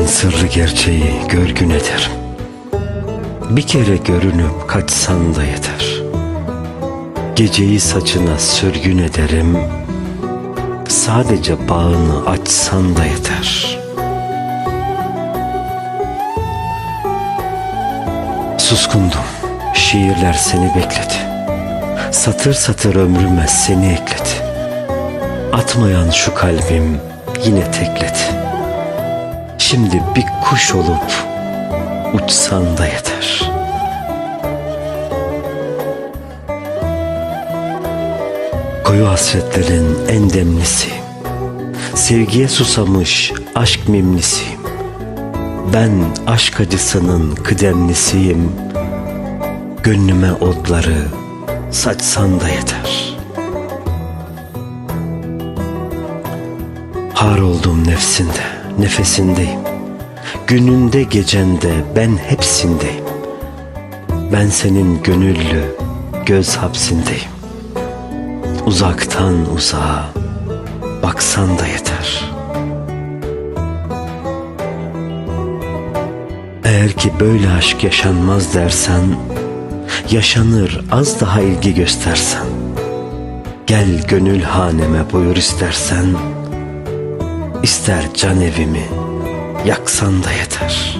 Ben sırrı gerçeği görgün ederim. Bir kere görünüp kaçsan da yeter. Geceyi saçına sürgün ederim. Sadece bağını açsan da yeter. Suskundum. Şiirler seni bekledi. Satır satır ömrüme seni ekledi. Atmayan şu kalbim yine tekledi. Şimdi bir kuş olup uçsan da yeter. Koyu hasretlerin en demlisi. Sevgiye susamış aşk mimlisiyim. Ben aşk acısının kıdemlisiyim. Gönlüme otları saçsan da yeter. Har oldum nefsinde, nefesindeyim. Gününde gecende ben hepsindeyim. Ben senin gönüllü göz hapsindeyim. Uzaktan uzağa baksan da yeter. Eğer ki böyle aşk yaşanmaz dersen, yaşanır az daha ilgi göstersen. Gel gönül haneme buyur istersen, ister can evimi yaksan da yeter.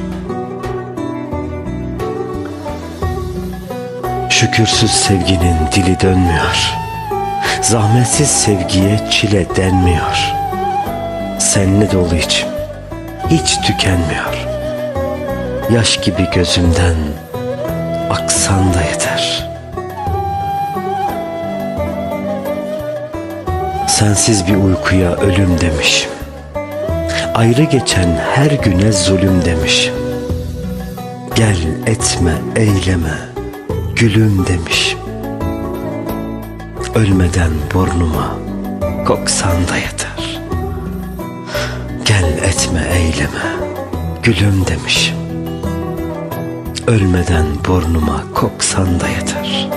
Şükürsüz sevginin dili dönmüyor. Zahmetsiz sevgiye çile denmiyor. Senle dolu içim hiç tükenmiyor. Yaş gibi gözümden aksan da yeter. Sensiz bir uykuya ölüm demişim. Ayrı geçen her güne zulüm demişim. Gel etme eyleme gülüm demişim. Ölmeden burnuma koksan da yeter. Gel etme eyleme gülüm demişim. Ölmeden burnuma koksan da yeter.